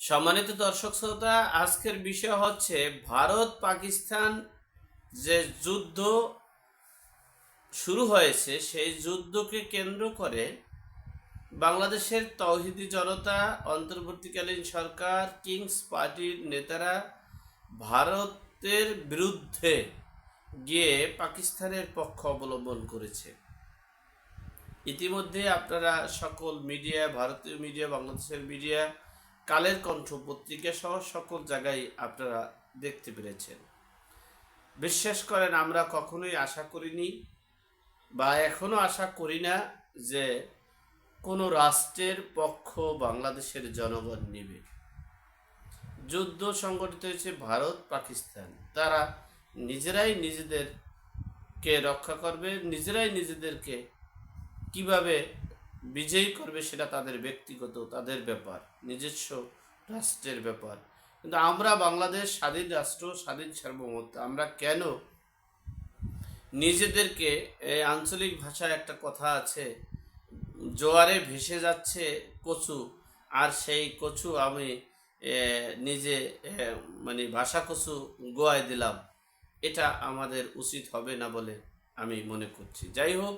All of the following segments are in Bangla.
সম্মানিত দর্শক শ্রোতা, আজকের বিষয় হচ্ছে ভারত পাকিস্তান যে যুদ্ধ শুরু হয়েছে, সেই যুদ্ধকে কেন্দ্র করে বাংলাদেশের তৌহিদি জনতা, অন্তর্বর্তীকালীন সরকার, কিংস পার্টির নেতারা ভারতের বিরুদ্ধে গিয়ে পাকিস্তানের পক্ষ অবলম্বন করেছে। ইতিমধ্যে আপনারা সকল মিডিয়া, ভারতীয় মিডিয়া, বাংলাদেশের মিডিয়া কালের কণ্ঠ পত্রিকা সহ সকল জায়গায় আপনারা দেখতে পেরেছেন। বিশ্বাস করেন, আমরা কখনোই আশা করিনি বা এখনও আশা করি না যে কোনো রাষ্ট্রের পক্ষ বাংলাদেশের জনগণ নেবে। যুদ্ধ সংগঠিত হয়েছে ভারত, পাকিস্তান। তারা নিজেরাই নিজেদেরকে রক্ষা করবে, নিজেরাই নিজেদেরকে কীভাবে বিজয়ী করবে সেটা তাদের ব্যক্তিগত, তাদের ব্যাপার, নিজস্ব রাষ্ট্রের ব্যাপার। কিন্তু আমরা বাংলাদেশ স্বাধীন রাষ্ট্র, স্বাধীন সার্বভৌমত্ব, আমরা কেন নিজেদেরকে এই আঞ্চলিক ভাষায় একটা কথা আছে, জোয়ারে ভেসে যাচ্ছে কচু, আর সেই কচু আমি নিজে মানে ভাষা কচু গোয়ায় দিলাম। এটা আমাদের উচিত হবে না বলে আমি মনে করছি। যাই হোক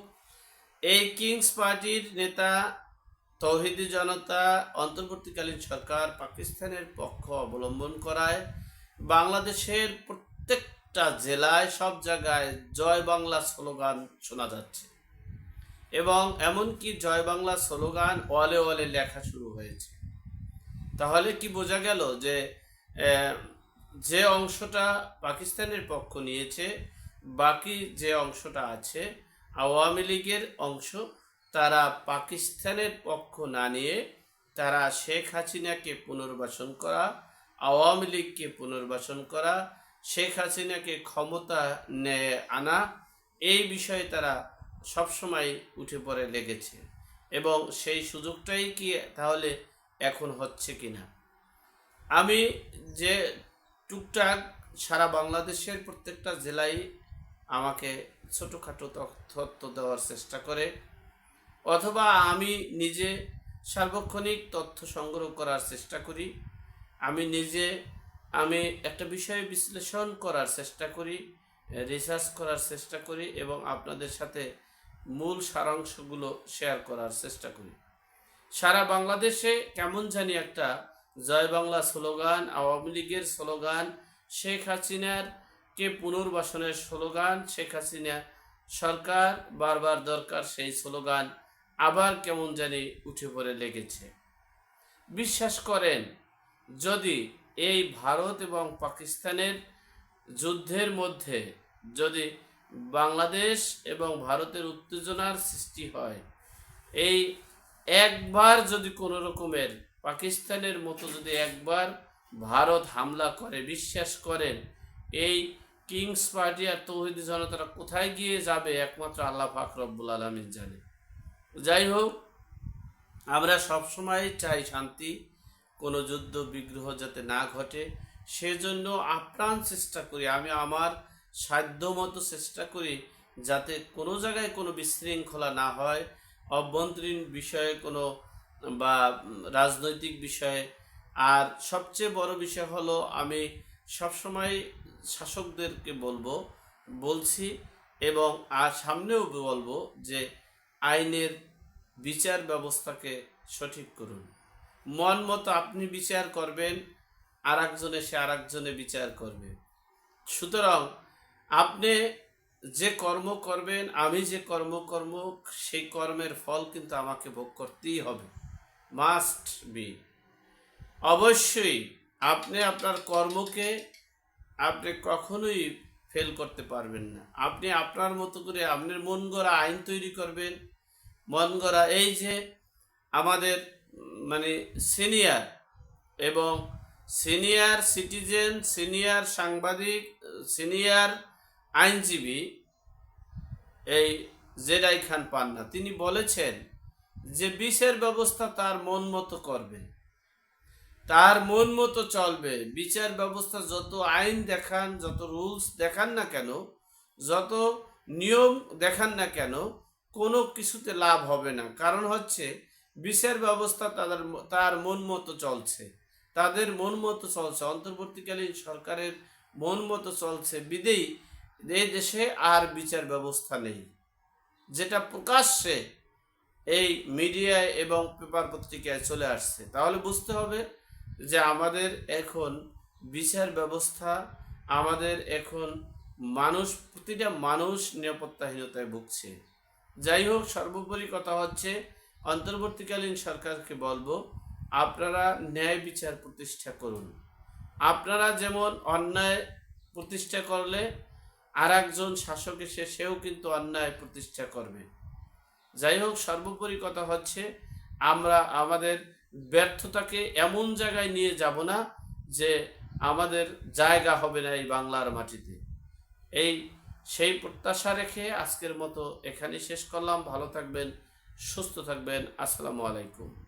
এই কিংস পার্টির নেতা, তৌহিদি জনতা, অন্তর্বর্তীকালীন সরকার পাকিস্তানের পক্ষ অবলম্বন করায় বাংলাদেশের প্রত্যেকটা জেলায় সব জায়গায় জয় বাংলা স্লোগান শোনা যাচ্ছে। এবং এমনকি জয় বাংলা স্লোগান ওয়ালে ওয়ালে লেখা শুরু হয়েছে। তাহলে কি বোঝা গেল যে যে অংশটা পাকিস্তানের পক্ষ নিয়েছে, বাকি যে অংশটা আছে আওয়ামী লীগের অংশ তারা পাকিস্তানের পক্ষ না নিয়ে তারা শেখ হাসিনাকে পুনর্বাসন করা, আওয়ামী লীগকে পুনর্বাসন করা, শেখ হাসিনাকে ক্ষমতা নেয় আনা, এই বিষয়ে তারা সবসময় উঠে পড়ে লেগেছে। এবং সেই সুযোগটাই কি তাহলে এখন হচ্ছে কি না আমি যে টুকটাক সারা বাংলাদেশের প্রত্যেকটা জেলায় আমাকে ছোটোখাটো তথ্য দেওয়ার চেষ্টা করে, অথবা আমি নিজে সার্বক্ষণিক তথ্য সংগ্রহ করার চেষ্টা করি। আমি নিজে, আমি একটা বিষয়ে বিশ্লেষণ করার চেষ্টা করি রিসার্চ করার চেষ্টা করি এবং আপনাদের সাথে মূল সারাংশগুলো শেয়ার করার চেষ্টা করি। সারা বাংলাদেশে কেমন জানি একটা জয় বাংলা স্লোগান, আওয়ামী লীগের স্লোগান, শেখ হাসিনার কে পুনর্বাসনের স্লোগান শেখ হাসিনা, সরকার, বারবার দরকার সেই স্লোগান আবার কেমন জানি উঠে পড়ে লেগেছে। বিশ্বাস করেন, যদি এই ভারত এবং পাকিস্তানের যুদ্ধের মধ্যে যদি বাংলাদেশ এবং ভারতের উত্তেজনার সৃষ্টি হয়, এই একবার যদি কোনো রকমের পাকিস্তানের মতো যদি একবার ভারত হামলা করে, বিশ্বাস করেন, এই কিংস পার্টি আর তৌহিদি জনতারা কোথায় গিয়ে যাবে একমাত্র আল্লাহ পাক রব্বুল আলমিন জানে। যাই হোক, আমরা সবসময় চাই শান্তি, কোনো যুদ্ধ, বিগ্রহ যাতে না ঘটে। সেজন্য আপ্রাণ চেষ্টা করি, আমি আমার সাধ্য মতো চেষ্টা করি যাতে কোনো জায়গায় কোনো বিশৃঙ্খলা না হয়। অভ্যন্তরীণ বিষয়ে কোনো বা রাজনৈতিক বিষয়ে। আর সবচেয়ে বড় বিষয় হলো, আমি সবসময় শাসকদেরকে বলব, বলছি এবং আর সামনেও বলব যে আইনের বিচার ব্যবস্থাকে সঠিক করুন। মন মতো আপনি বিচার করবেন আর একজনে সে আর একজনে বিচার করবে। সুতরাং আপনি যে কর্ম করবেন, আমি যে কর্ম কর্ম সেই কর্মের ফল কিন্তু আমাকে ভোগ করতেই হবে। মাস্ট বি অবশ্যই আপনি আপনার কর্মকে আপনি কখনোই ফেল করতে পারবেন না। আপনি আপনার মতো করে আপনার মন গড়া আইন তৈরি করবেন। মন গড়া এই যে আমাদের মানে সিনিয়র এবং সিনিয়র সিটিজেন সিনিয়র সাংবাদিক সিনিয়র আইনজীবী, এই জেডাই খান পান্না, তিনি বলেছেন যে বিচার ব্যবস্থা তার মন মতো করবে তার মন মতো চলবে। বিচার ব্যবস্থা যত আইন দেখান, যত রুলস দেখান না কেন, যত নিয়ম দেখান না কেন, কোনো কিছুতে লাভ হবে না। কারণ হচ্ছে, বিচার ব্যবস্থা তাদের তার মন মতো চলছে। তাদের মন মতো চলছে। অন্তর্বর্তীকালীন সরকারের মন মতো চলছে। বিদেই এই দেশে আর বিচার ব্যবস্থা নেই। যেটা প্রকাশ্যে এই মিডিয়ায় এবং পেপার পত্রিকায় চলে আসছে। তাহলে বুঝতে হবে যে আমাদের এখন বিচার ব্যবস্থা, আমাদের এখন মানুষ, প্রতিটা মানুষ নিরাপত্তাহীনতায় ভুগছে। যাই হোক, সর্বোপরি কথা হচ্ছে, অন্তর্বর্তীকালীন সরকারকে বলব, আপনারা ন্যায় বিচার প্রতিষ্ঠা করুন। আপনারা যেমন অন্যায় প্রতিষ্ঠা করলে আর একজন শাসক এসে সেও কিন্তু অন্যায় প্রতিষ্ঠা করবে। যাই হোক, সর্বোপরি কথা হচ্ছে, আমরা, আমাদের ব্যর্থতাকে এমন জায়গায় নিয়ে যাব না যে আমাদের জায়গা হবে না এই বাংলার মাটিতে। এই সেই প্রত্যাশা রেখে আজকের মতো এখানে শেষ করলাম। ভালো থাকবেন, সুস্থ থাকবেন। আসসালামু আলাইকুম।